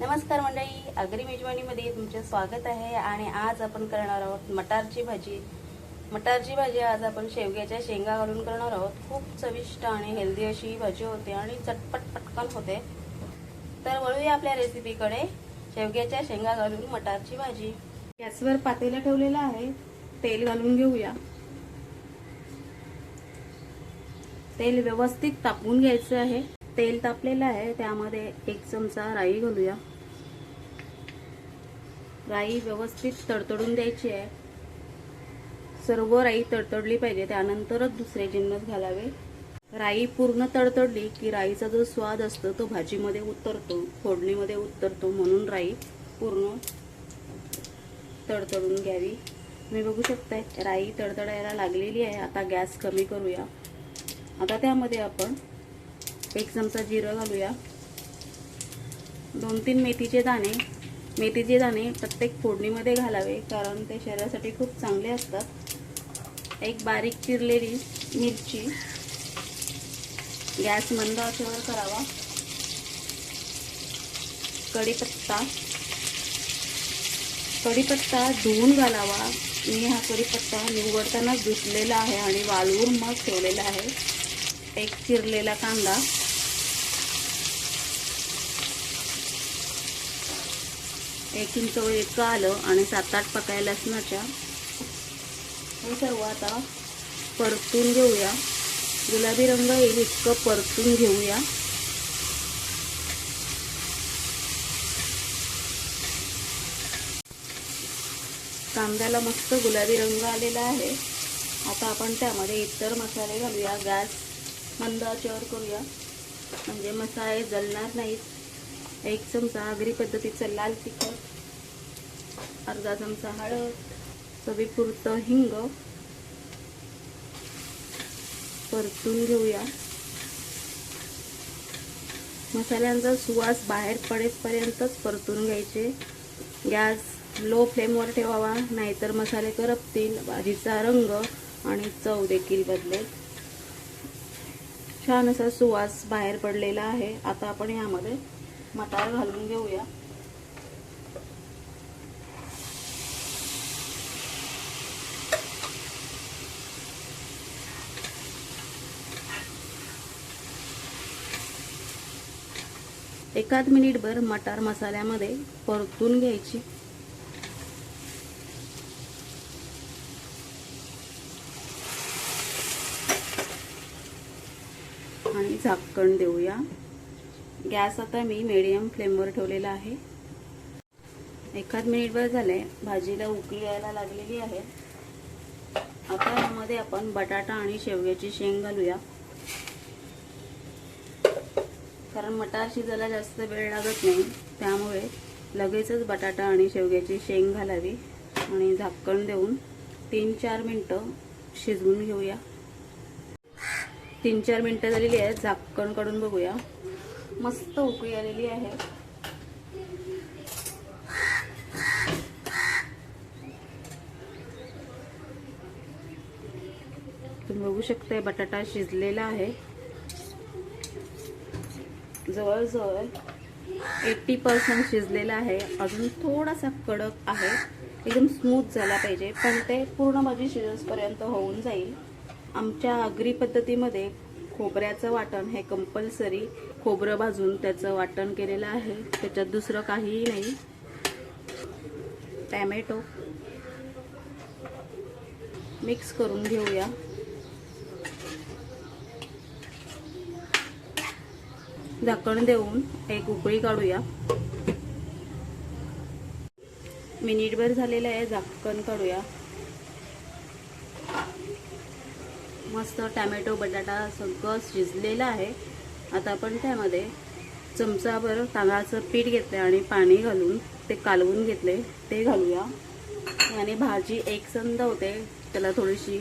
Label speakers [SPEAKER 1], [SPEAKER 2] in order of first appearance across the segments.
[SPEAKER 1] नमस्कार मंडळी आगरी मेजवानीमध्ये तुमचे स्वागत आहे आणि आज आपण करणार आहोत मटारची भाजी. मटारची भाजी आज आपण शेवग्याच्या शेंगा घालून करणार आहोत. खूप चविष्ट आणि हेल्दी अशी ही भाजी होते आणि चटपट पटकन होते. तर वळूया आपल्या रेसिपीकडे शेवग्याच्या शेंगा घालून मटारची भाजी. गॅसवर पातेला ठेवलेला आहे. तेल घालून घेऊया. तेल व्यवस्थित तापवून घ्यायचं आहे. तेल तापलेलं आहे त्यामध्ये एक चमचा राई घालूया. राई व्यवस्थित तडतडून द्यायची आहे. सर्व राई तडतडली पाहिजे त्यानंतरच दुसरे जिन्नस घालावे. राई पूर्ण तडतडली की राईचा जो स्वाद असतो तो भाजीमध्ये उतरतो फोडणीमध्ये उतरतो म्हणून राई पूर्ण तडतडून घ्यावी. तुम्ही बघू शकताय राई तडतडायला लागलेली आहे आता गॅस कमी करूया. आता त्यामध्ये आपण एक चमचा जिरं घालूया. दोन तीन मेथीचे दाणे. मेथीचे दाणे प्रत्येक फोडणीमध्ये घालावे कारण ते शरीरासाठी खूप चांगले असतात. एक बारीक चिरलेली मिरची गॅस मंद आचेवर करावा. कढीपत्ता. कढीपत्ता धुवून घालावा. मी हा कढीपत्ता निवडतानाच धुतलेला आहे आणि वाळवून मग ठेवलेला आहे. एक चिरलेला कांदा. एक इंच इतकं आलं आणि सात आठ पकाय लसणाच्या हे सर्व आता परतून घेऊया. गुलाबी रंग येईल इतकं परतून घेऊया. कांद्याला मस्त गुलाबी रंग आलेला आहे. आता आपण त्यामध्ये इतर मसाले घालूया. गॅस मंद आचेवर करूया. म्हणजे मसाले जळणार नाहीत. एक चमचा आगरी पद्धतीचं लाल तिखट अर्धा चमचा हळद चवीपुरतं हिंग परतून घेऊया. मसाल्यांचा सुवास बाहेर पडेपर्यंतच परतून घ्यायचे. गॅस लो फ्लेमवर ठेवावा नाहीतर मसाले करपतील भाजीचा रंग आणि चव देखील बदलेल. छान असा सुवास बाहेर पडलेला आहे. आता आपण यामध्ये मटार घालून घेऊया. एकाच मिनिटभर मटार मसाल्यामध्ये परतून घ्यायची. झाकण देऊया. गॅस आता मी मिडियम फ्लेमवर ठेवलेला आहे. एखाद मिनिटभर झाले भाजीला उकळी यायला लागलेली आहे. आता यामध्ये आपण बटाटा आणि शेवग्याची शेंग घालूया. कारण मटार शिजायला जास्त वेळ लागत नाही त्यामुळे लगेचच बटाटा आणि शेवग्याची शेंग घालावी आणि झाकण देऊन तीन चार मिनटं शिजवून घेऊया. तीन चार मिनटं झालेली आहेत. झाकण काढून बघूया. मस्त उकळी आलेली आहे. तुम्ही बघू शकताय बटाटा शिजलेला आहे. जवळजवळ एट्टी पर्सेंट शिजलेला आहे. अजून थोडासा कडक आहे. एकदम स्मूथ झाला पाहिजे पण ते पूर्ण माझी शिजसपर्यंत होऊन जाईल. आमच्या आगरी पद्धतीमध्ये खोबऱ्याचं वाटण हे कंपल्सरी खोबरं भाजून त्याचं वाटण केलेलं आहे. त्याच्यात दुसरं काहीही नाही. टॅमॅटो मिक्स करून घेऊया. झाकण देऊन एक उकळी काढूया. मिनिटभर झालेलं आहे झाकण काढूया. मस्त टॅमॅटो बटाटा सगळं शिजलेलं आहे. आता आपण त्यामध्ये चमचाभर तांदळाचं पीठ घेतलं आणि पाणी घालून ते कालवून घेतले ते घालूया. आणि भाजी एकसंद होते त्याला थोडीशी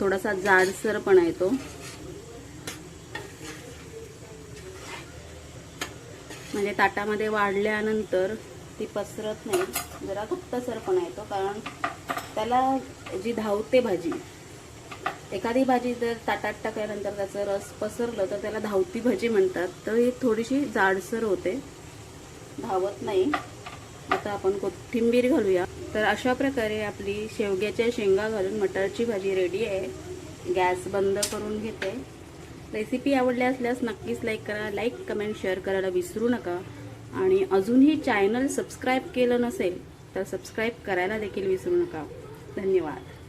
[SPEAKER 1] थोडासा जाडसरपणा येतो म्हणजे ताटामध्ये वाढल्यानंतर ती पसरत नाही. जरा घट्टसरपणा येतो कारण त्याला जी धावते भाजी एखादी भाजी जर ताटात टाकल्यानंतर त्याचं रस पसरलं तर त्याला धावती भाजी म्हणतात. तर ही थोडीशी जाडसर होते. धावत नाही. आता आपण कोथिंबीर घालूया. तर अशा प्रकारे आपली शेवग्याच्या शेंगा घालून मटारची भाजी रेडी आहे. गॅस बंद करून घेते. रेसिपी आवडली असल्यास नक्कीच लाईक करा. लाईक कमेंट शेअर करायला विसरू नका. आणि अजूनही चॅनल सबस्क्राईब केलं नसेल तर सबस्क्राईब करायला देखील विसरू नका. धन्यवाद.